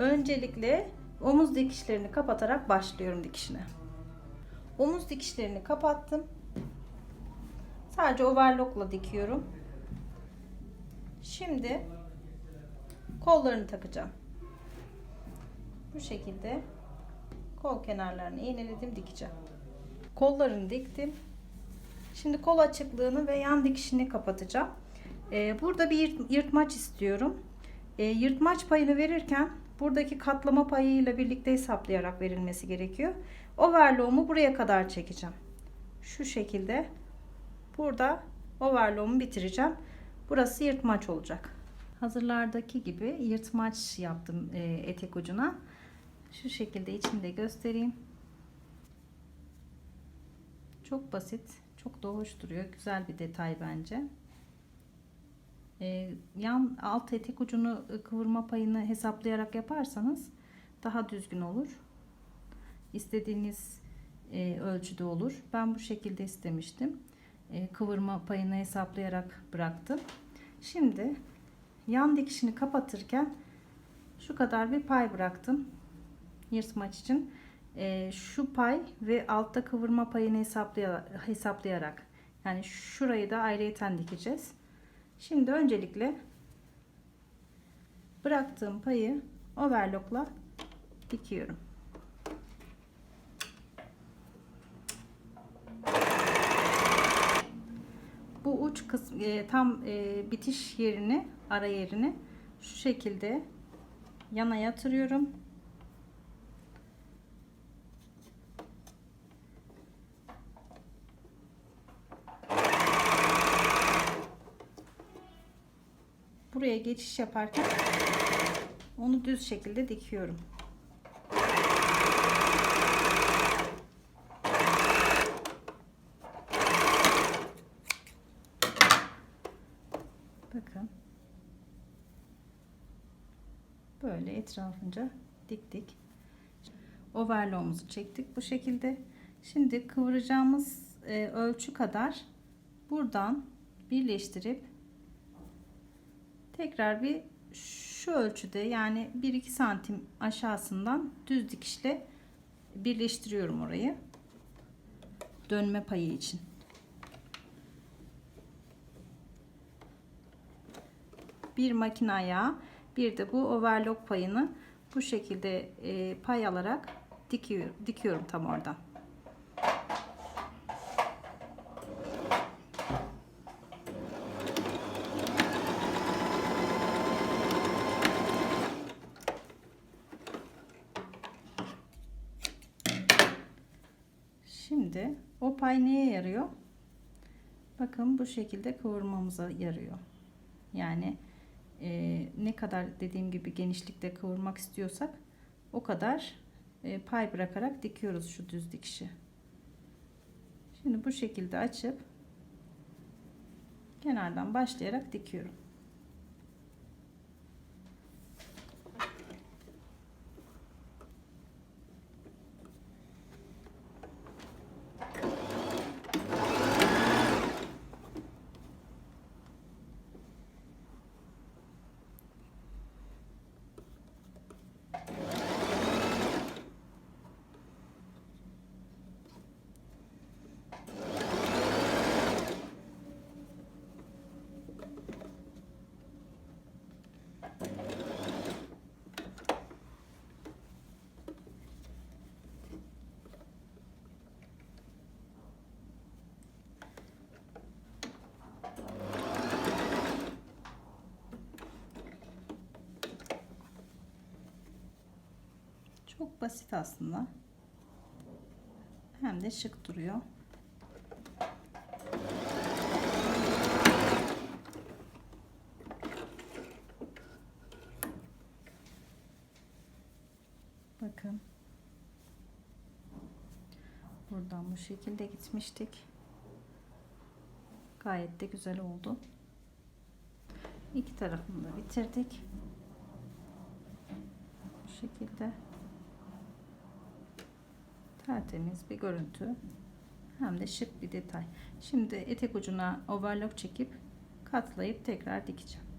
Öncelikle omuz dikişlerini kapatarak başlıyorum dikişine. Omuz dikişlerini kapattım. Sadece overlockla dikiyorum. Şimdi kollarını takacağım. Bu şekilde kol kenarlarını iğneledim dikeceğim. Kollarını diktim. Şimdi kol açıklığını ve yan dikişini kapatacağım. Ee, burada bir yırt- yırtmaç istiyorum. Ee, yırtmaç payını verirken buradaki katlama payıyla birlikte hesaplayarak verilmesi gerekiyor. Overlock'umu buraya kadar çekeceğim. Şu şekilde burada overlock'umu bitireceğim. Burası yırtmaç olacak. Hazırlardaki gibi yırtmaç yaptım e, etek ucuna. Şu şekilde içinde göstereyim. Çok basit, çok da hoş duruyor. Güzel bir detay bence. Ee, yan alt etek ucunu ıı, kıvırma payını hesaplayarak yaparsanız daha düzgün olur. İstediğiniz e, ölçüde olur. Ben bu şekilde istemiştim. E, kıvırma payını hesaplayarak bıraktım. Şimdi yan dikişini kapatırken şu kadar bir pay bıraktım. Yırtmaç için. E, şu pay ve altta kıvırma payını hesaplayarak, hesaplayarak yani şurayı da ayrıyeten dikeceğiz. Şimdi öncelikle bıraktığım payı overlockla dikiyorum. Bu uç kısmı e, tam e, bitiş yerini, ara yerini şu şekilde yana yatırıyorum. Buraya geçiş yaparken onu düz şekilde dikiyorum. Bakın. Böyle etrafınca diktik. Overlock'umuzu çektik bu şekilde. Şimdi kıvıracağımız e, ölçü kadar buradan birleştirip tekrar bir şu ölçüde yani 1-2 santim aşağısından düz dikişle birleştiriyorum orayı. Dönme payı için. Bir makine ayağı bir de bu overlock payını bu şekilde e, pay alarak dikiyor, dikiyorum tam oradan Şimdi o pay neye yarıyor? Bakın bu şekilde kıvırmamıza yarıyor. Yani e, ne kadar dediğim gibi genişlikte kıvırmak istiyorsak o kadar e, pay bırakarak dikiyoruz şu düz dikişi. Şimdi bu şekilde açıp kenardan başlayarak dikiyorum. Çok basit aslında. Hem de şık duruyor. Bakın. Buradan bu şekilde gitmiştik. Gayet de güzel oldu. İki tarafını da bitirdik. Bu şekilde tertemiz bir görüntü. Hem de şık bir detay. Şimdi etek ucuna overlock çekip katlayıp tekrar dikeceğim.